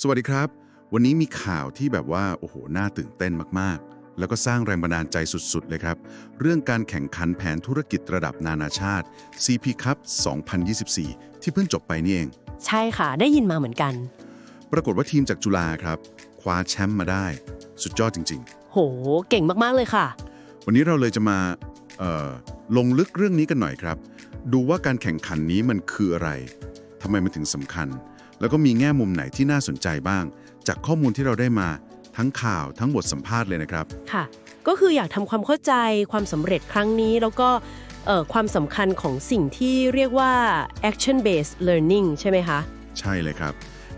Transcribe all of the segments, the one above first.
สวัสดีครับ วันนี้มีข่าวที่แบบว่าโอ้โหน่าตื่นเต้นมากๆ แล้วก็สร้างแรงบันดาลใจสุดๆ เลยครับ เรื่องการแข่งขันแผนธุรกิจระดับนานาชาติ CP Cup 2024 ที่เพิ่งจบไปนี่เอง ใช่ค่ะ ได้ยินมาเหมือนกัน ปรากฏว่าทีมจากจุฬาครับ คว้าแชมป์มาได้ สุดยอดจริง โห เก่งมากๆเลยค่ะ ๆ วันนี้เราเลยจะมาเอ่อลงลึกเรื่องนี้กันหน่อยครับ ดูว่าการแข่งขันนี้มันคืออะไรทำไมมันถึงสำคัญ แล้วก็มีแง่มุมไหนที่น่าสนใจบ้าง จากข้อมูลที่เราได้มาทั้งข่าวทั้งบทสัมภาษณ์เลยนะครับ ค่ะ ก็คืออยากทำความเข้าใจความสำเร็จครั้งนี้แล้วก็เอ่อความสำคัญของสิ่งที่เรียกว่า action based learning ใช่ไหมคะ ใช่เลยครับ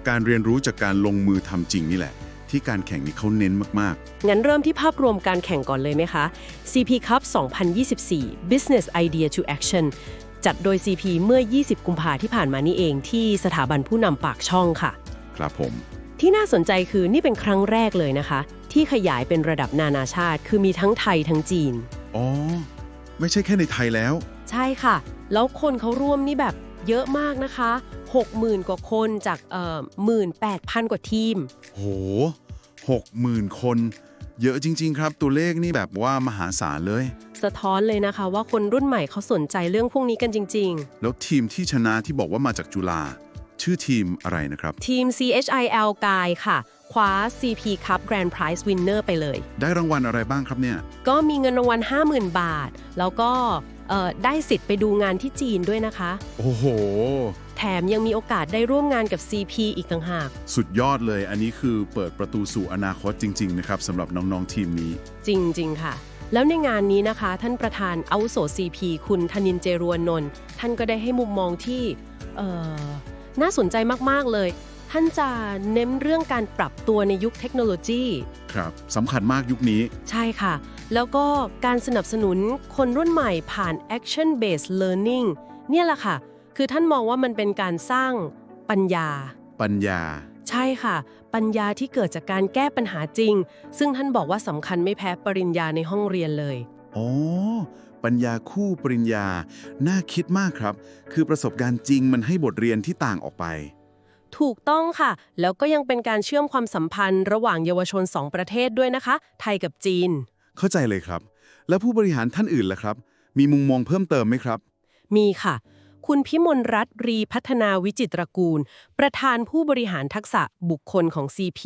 การเรียนรู้จากการลงมือทำจริงนี่แหละ ที่การแข่งนี้เขาเน้นมากงั้นเริ่มที่ภาพรวมการแข่งก่อนเลยไหมคะ CP Cup 2024 Business Idea to Action จัดโดย CP เมื่อ 20 กุมภาที่ผ่านมานี่เองที่สถาบันผู้นำปากช่องค่ะๆครับผม ที่น่าสนใจคือนี่เป็นครั้งแรกเลยนะคะ ที่ขยายเป็นระดับนานาชาติ คือมีทั้งไทยทั้งจีน อ๋อ ไม่ใช่แค่ในไทยแล้ว ใช่ค่ะ แล้วคนเขาร่วมนี่แบบเยอะมากนะคะ 60,000 กว่าคนจากเอ่อ18,000 กว่าทีม โหหกหมื่นคน เยอะจริง ๆ ครับ ตัวเลขนี่แบบว่ามหาศาลเลย สะท้อนเลยนะคะว่าคนรุ่นใหม่เขาสนใจเรื่องพวกนี้กันจริง แล้วทีมที่ชนะที่บอกว่ามาจากจุฬาชื่อทีมอะไรนะครับ ๆ ทีม CHIL กายค่ะ คว้า CP Cup Grand Prize Winner ไปเลย ได้รางวัลอะไรบ้างครับเนี่ย ก็มีเงินรางวัล 50,000 บาท แล้วก็เอ่อ ได้สิทธิ์ไปดูงานที่จีนด้วยนะคะ โอ้โห แถมยังมีโอกาสได้ร่วมงานกับ CP อีกต่างหาก สุดยอดเลย อันนี้คือเปิดประตูสู่อนาคตจริง ๆ นะครับสำหรับน้อง ๆ ทีมนี้ จริง ๆ ค่ะ แล้วในงานนี้นะคะ ท่านประธานอาวุโส CP คุณธนินเจรวนนท์ท่านก็ได้ให้มุมมองที่เอ่อน่าสนใจมาก ๆ เลย ท่านจะเน้นเรื่องการปรับตัวในยุคเทคโนโลยี ครับสำคัญมากยุคนี้ ใช่ค่ะ แล้วก็การสนับสนุนคนรุ่นใหม่ผ่าน action based learning เนี่ยแหละค่ะ คือท่านมองว่ามันเป็นการสร้างปัญญา ปัญญา ใช่ค่ะ ปัญญาที่เกิดจากการแก้ปัญหาจริง ซึ่งท่านบอกว่าสำคัญไม่แพ้ปริญญาในห้องเรียนเลย อ๋อ ปัญญาคู่ปริญญา น่าคิดมากครับ คือประสบการณ์จริงมันให้บทเรียนที่ต่างออกไป ถูกต้องค่ะ แล้วก็ยังเป็นการเชื่อมความสัมพันธ์ ระหว่างเยาวชนสองประเทศด้วยนะคะ ไทยกับจีน เข้าใจเลยครับ แล้วผู้บริหารท่านอื่นล่ะครับ มีมุมมองเพิ่มเติมไหมครับ มีค่ะ คุณพิมลรัตน์รีพัฒนาวิจิตรกูล ประธานผู้บริหารทักษะบุคคลของ CP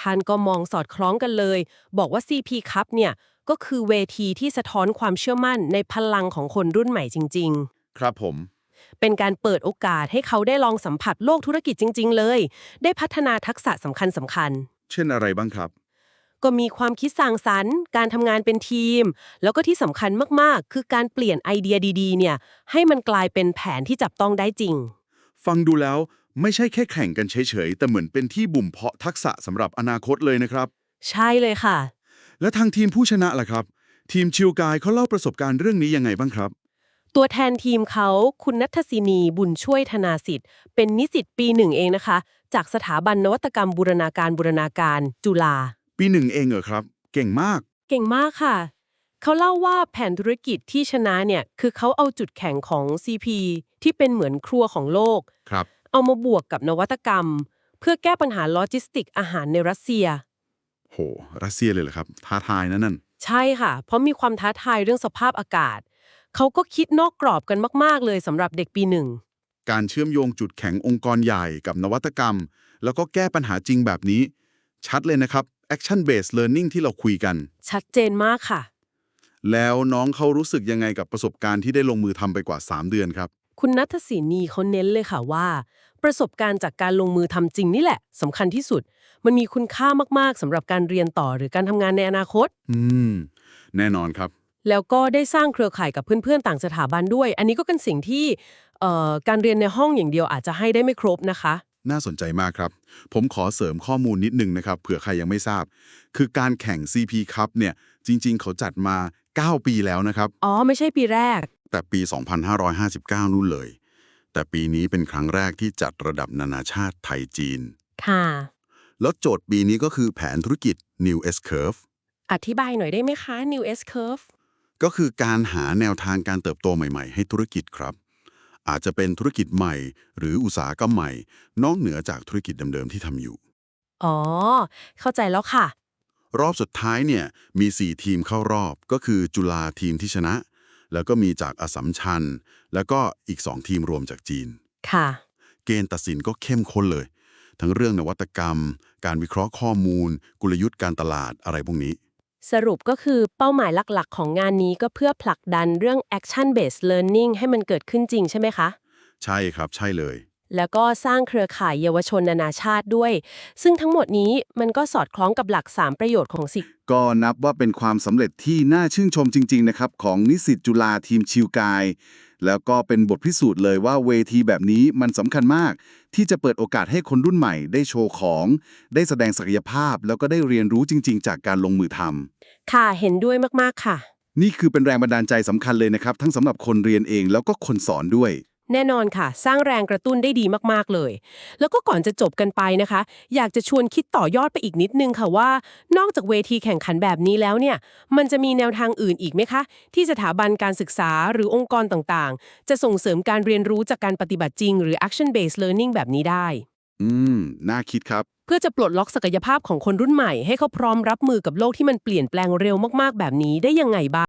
ท่านก็มองสอดคล้องกันเลย บอกว่า CP ครับเนี่ยก็คือเวทีที่สะท้อนความเชื่อมั่นในพลังของคนรุ่นใหม่จริงครับผมๆ เป็นการเปิดโอกาสให้เขาได้ลองสัมผัสโลกธุรกิจจริง ๆ เลย ได้พัฒนาทักษะสำคัญสำคัญ เช่นอะไรบ้างครับ ก็มีความคิดสร้างสรรค์ การทำงานเป็นทีม แล้วก็ที่สำคัญมากๆ คือการเปลี่ยนไอเดียดีๆ เนี่ยให้มันกลายเป็นแผนที่จับต้องได้จริง ฟังดูแล้วไม่ใช่แค่แข่งกันเฉยๆ แต่เหมือนเป็นที่บ่มเพาะทักษะสำหรับอนาคตเลยนะครับ ใช่เลยค่ะ และทางทีมผู้ชนะล่ะครับ ทีมชิวกายเขาเล่าประสบการณ์เรื่องนี้ยังไงบ้างครับ ตัวแทนทีมเขาคุณนัทศินีบุญช่วยธนาสิทธิ์ เป็นนิสิตปีหนึ่งเองนะคะ จากสถาบันนวัตกรรมบูรณาการบูรณาการจุฬาปีหนึ่งเองเหรอครับ เก่งมาก เก่งมากค่ะ เขาเล่าว่าแผนธุรกิจที่ชนะเนี่ย คือเขาเอาจุดแข็งของ CP ที่เป็นเหมือนครัวของโลก ครับ เอามาบวกกับนวัตกรรม เพื่อแก้ปัญหาโลจิสติกอาหารในรัสเซีย โห รัสเซียเลยเหรอครับ ท้าทายนะนั่นใช่ค่ะ เพราะมีความท้าทายเรื่องสภาพอากาศ เขาก็คิดนอกกรอบกันมาก ๆ เลยสำหรับเด็กปีหนึ่ง การเชื่อมโยงจุดแข็งองค์กรใหญ่กับนวัตกรรม แล้วก็แก้ปัญหาจริงแบบนี้ ชัดเลยนะครับ action based learning ที่เราคุยกัน ชัดเจนมากค่ะ แล้วน้องเขารู้สึกยังไงกับประสบการณ์ที่ได้ลงมือทำไปกว่า 3 เดือนครับ คุณนัทศินีเขาเน้นเลยค่ะว่า ประสบการณ์จากการลงมือทำจริงนี่แหละสำคัญที่สุด มันมีคุณค่ามากๆสำหรับการเรียนต่อหรือการทำงานในอนาคต อืม แน่นอนครับ แล้วก็ได้สร้างเครือข่ายกับเพื่อนๆ ต่างสถาบันด้วย อันนี้ก็เป็นสิ่งที่เอ่อการเรียนในห้องอย่างเดียวอาจจะให้ได้ไม่ครบนะคะ น่าสนใจมากครับ ผมขอเสริมข้อมูลนิดนึงนะครับ เผื่อใครยังไม่ทราบ คือการแข่ง CP Cup เนี่ยจริง ๆ เขาจัดมา 9 ปีแล้วนะครับ อ๋อ ไม่ใช่ปีแรก แต่ปี 2559 นู่นเลย แต่ปีนี้เป็นครั้งแรกที่จัดระดับนานาชาติไทยจีน ค่ะ แล้วโจทย์ปีนี้ก็คือแผนธุรกิจ New S Curve อธิบายหน่อยได้ไหมคะ New S Curve ก็คือการหาแนวทางการเติบโตใหม่ๆ ให้ธุรกิจครับ อาจจะเป็นธุรกิจใหม่ หรืออุตสาหกรรมใหม่ นอกเหนือจากธุรกิจเดิมๆที่ทำอยู่ อ๋อ เข้าใจแล้วค่ะ รอบสุดท้ายเนี่ยมี 4 ทีมเข้ารอบ ก็คือจุฬาทีมที่ชนะ แล้วก็มีจากอสสัมชัญ แล้วก็อีก 2 ทีมรวมจากจีน ค่ะ เกณฑ์ตัดสินก็เข้มข้นเลย ทั้งเรื่องนวัตกรรม การวิเคราะห์ข้อมูล กลยุทธ์การตลาดอะไรพวกนี้ สรุปก็คือเป้าหมายหลักๆ ของงานนี้ก็เพื่อผลักดันเรื่อง action based learning ให้มันเกิดขึ้นจริงใช่ไหมคะ ใช่ครับใช่เลย แล้วก็สร้างเครือข่ายเยาวชนนานาชาติด้วย ซึ่งทั้งหมดนี้มันก็สอดคล้องกับหลัก 3 ประโยชน์ของสิก็นับว่าเป็นความสำเร็จที่น่าชื่นชมจริง ๆ นะครับ ของนิสิตจุฬาทีมชิวกาย แล้วก็เป็นบทพิสูจน์เลยว่าเวทีแบบนี้มันสำคัญมาก ที่จะเปิดโอกาสให้คนรุ่นใหม่ ได้โชว์ของ ได้แสดงศักยภาพ แล้วก็ได้เรียนรู้จริง ๆ จากการลงมือทำค่ะเห็นด้วยมากๆค่ะ นี่คือเป็นแรงบันดาลใจสำคัญเลยนะครับ ทั้งสำหรับคนเรียนเองแล้วก็คนสอนด้วย แน่นอนค่ะ สร้างแรงกระตุ้นได้ดีมากๆเลย แล้วก็ก่อนจะจบกันไปนะคะ อยากจะชวนคิดต่อยอดไปอีกนิดนึงค่ะว่า นอกจากเวทีแข่งขันแบบนี้แล้วเนี่ย มันจะมีแนวทางอื่นอีกไหมคะ ที่สถาบันการศึกษาหรือองค์กรต่างๆ จะส่งเสริมการเรียนรู้จากการปฏิบัติจริง หรือ action based learning แบบนี้ได้ อืม น่าคิดครับเพื่อจะปลดล็อกศักยภาพของคนรุ่นใหม่ให้เขาพร้อมรับมือกับโลกที่มันเปลี่ยนแปลงเร็วมากๆแบบนี้ได้ยังไงบ้าง